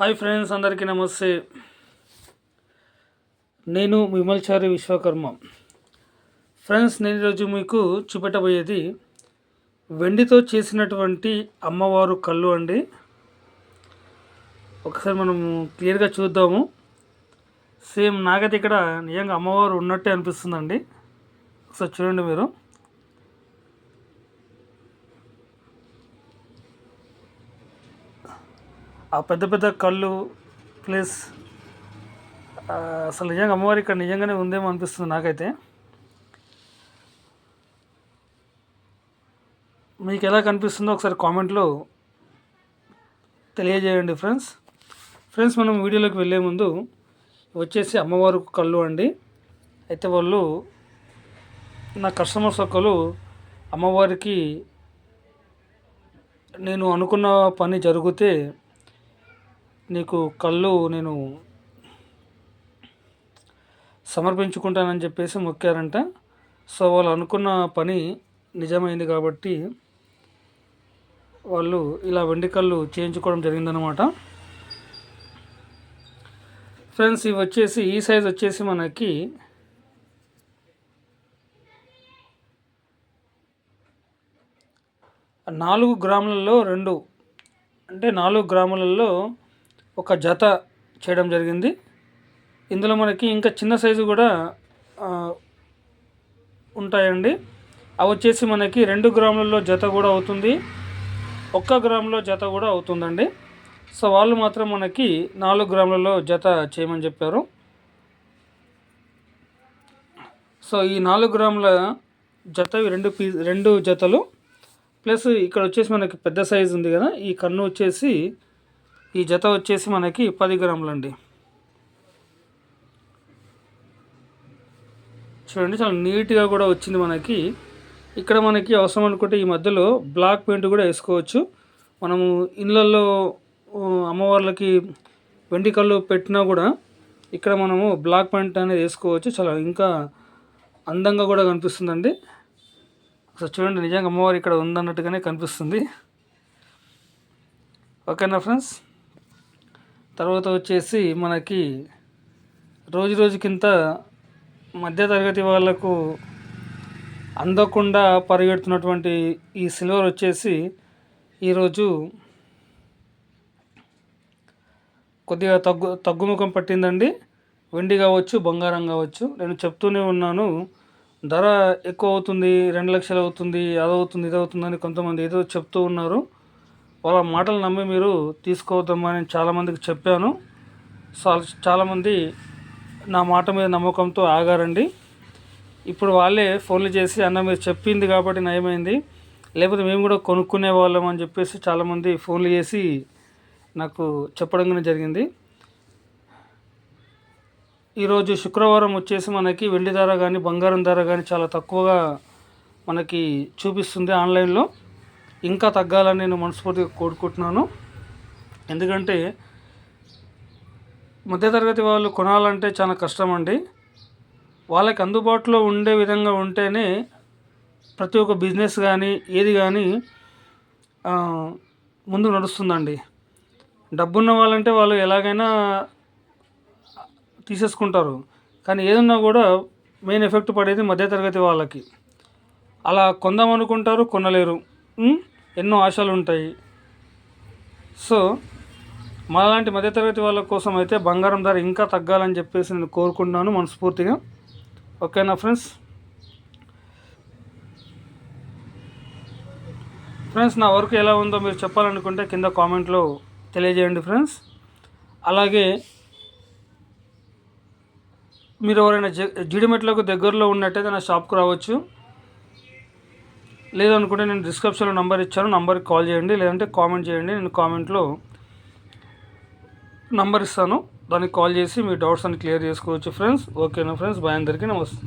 Hi friends అందరికీ నమస్తే. నేను విమల్చారి విశ్వకర్మ. ఫ్రెండ్స్ నేను ఈరోజు మీకు చూపెట్టబోయేది వెండితో చేసినటువంటి అమ్మవారు కళ్ళు అండి. ఒకసారి మనం క్లియర్గా చూద్దాము. సేమ్ నాకైతే ఇక్కడ నిజంగా అమ్మవారు ఉన్నట్టే అనిపిస్తుందండి. ఒకసారి చూడండి మీరు. ఆ పెద్ద పెద్ద కళ్ళు ప్లస్ అసలు నిజంగా అమ్మవారి ఇక్కడ నిజంగానే ఉందేమో అనిపిస్తుంది నాకైతే. మీకు ఎలా కనిపిస్తుందో ఒకసారి కామెంట్లో తెలియజేయండి ఫ్రెండ్స్. ఫ్రెండ్స్ మనం వీడియోలోకి వెళ్ళే ముందు వచ్చేసి అమ్మవారు కళ్ళు అండి. అయితే వాళ్ళు నా కస్టమర్స్ ఒకరు అమ్మవారికి నేను అనుకున్న పని జరిగితే నీకు కళ్ళు నేను సమర్పించుకుంటానని చెప్పేసి మొక్కారంట. సో వాళ్ళు అనుకున్న పని నిజమైంది కాబట్టి వాళ్ళు ఇలా వెండి కళ్ళు చేయించుకోవడం జరిగిందనమాట ఫ్రెండ్స్ ఇవి వచ్చేసి ఈ సైజ్ వచ్చేసి మనకి నాలుగు గ్రాములలో రెండు అంటే నాలుగు గ్రాములలో ఒక జత చేయడం జరిగింది. ఇందులో మనకి ఇంకా చిన్న సైజు కూడా ఉంటాయండి. అవి వచ్చేసి మనకి రెండు గ్రాములలో జత కూడా అవుతుంది. ఒక్క గ్రాములో జత కూడా అవుతుందండి. సో వాళ్ళు మాత్రం మనకి నాలుగు గ్రాములలో జత చేయమని చెప్పారు. సో ఈ నాలుగు గ్రాముల జత రెండు పీ రెండు జతలు. ప్లస్ ఇక్కడ వచ్చేసి మనకి పెద్ద సైజు ఉంది కదా ఈ కన్ను వచ్చేసి ఈ జత వచ్చేసి మనకి పది గ్రాములండి. చూడండి చాలా నీట్గా కూడా వచ్చింది మనకి. ఇక్కడ మనకి అవసరం అనుకుంటే ఈ మధ్యలో బ్లాక్ పెయింట్ కూడా వేసుకోవచ్చు. మనము ఇళ్ళల్లో అమ్మవార్లకి వెండి కళ్ళు పెట్టినా కూడా ఇక్కడ మనము బ్లాక్ పెయింట్ అనేది వేసుకోవచ్చు. చాలా ఇంకా అందంగా కూడా కనిపిస్తుందండి. అసలు చూడండి నిజంగా అమ్మవారు ఇక్కడ ఉందన్నట్టుగానే కనిపిస్తుంది. ఓకేనా ఫ్రెండ్స్? తర్వాత వచ్చేసి మనకి రోజు రోజుకింత మధ్యతరగతి వాళ్ళకు అందకుండా పరిగెడుతున్నటువంటి ఈ సిల్వర్ వచ్చేసి ఈరోజు కొద్దిగా తగ్గు తగ్గుముఖం పట్టిందండి. వెండి కావచ్చు బంగారం కావచ్చు. నేను చెప్తూనే ఉన్నాను. ధర ఎక్కువ అవుతుంది రెండు లక్షలు అవుతుంది అది అవుతుంది ఇది అవుతుందని కొంతమంది ఏదో చెప్తూ ఉన్నారు. వాళ్ళ మాటలు నమ్మి మీరు తీసుకోవద్దమ్మని చాలామందికి చెప్పాను. చాలామంది నా మాట మీద నమ్మకంతో ఆగారండి. ఇప్పుడు వాళ్ళే ఫోన్లు చేసి అన్న మీరు చెప్పింది కాబట్టి నయమైంది. లేకపోతే మేము కూడా కొనుక్కునే వాళ్ళం అని చెప్పేసి చాలామంది ఫోన్లు చేసి నాకు చెప్పడం జరిగింది. ఈరోజు శుక్రవారం వచ్చేసి మనకి వెండి ధర కానీ బంగారం ధర కానీ చాలా తక్కువగా మనకి చూపిస్తుంది ఆన్లైన్లో. ఇంకా తగ్గాలని నేను మనస్ఫూర్తిగా కోరుకుంటున్నాను. ఎందుకంటే మధ్యతరగతి వాళ్ళు కొనాలంటే చాలా కష్టం అండి వాళ్ళకి అందుబాటులో ఉండే విధంగా ఉంటేనే ప్రతి ఒక్క బిజినెస్ కానీ ఏది కానీ ముందు నడుస్తుందండి. డబ్బున్న వాళ్ళంటే వాళ్ళు ఎలాగైనా తీసేసుకుంటారు. కానీ ఏదన్నా కూడా మెయిన్ ఎఫెక్ట్ పడేది మధ్యతరగతి వాళ్ళకి. అలా కొందాం అనుకుంటారు కొనలేరు. ఎన్నో ఆశలు ఉంటాయి. సో మనలాంటి మధ్యతరగతి వాళ్ళ కోసం అయితే బంగారం ధర ఇంకా తగ్గాలని చెప్పేసి నేను కోరుకుంటున్నాను మనస్ఫూర్తిగా. ఓకేనా ఫ్రెండ్స్? ఫ్రెండ్స్ నా వర్క్ ఎలా ఉందో మీరు చెప్పాలనుకుంటే కింద కామెంట్లో తెలియజేయండి ఫ్రెండ్స్. అలాగే మీరు ఎవరైనా జిడిమెట్లకు దగ్గరలో ఉన్నట్టయితే నా షాప్కు రావచ్చు. లేదనుకుంటే నేను డిస్క్రిప్షన్లో నంబర్ ఇచ్చాను నంబర్కి కాల్ చేయండి లేదంటే కామెంట్ చేయండి నేను కామెంట్లో నంబర్ ఇస్తాను. దానికి కాల్ చేసి మీ డౌట్స్ అన్ని క్లియర్ చేసుకోవచ్చు ఫ్రెండ్స్ ఓకేనా ఫ్రెండ్స్ బాయ్ అందరికీ. నమస్తే.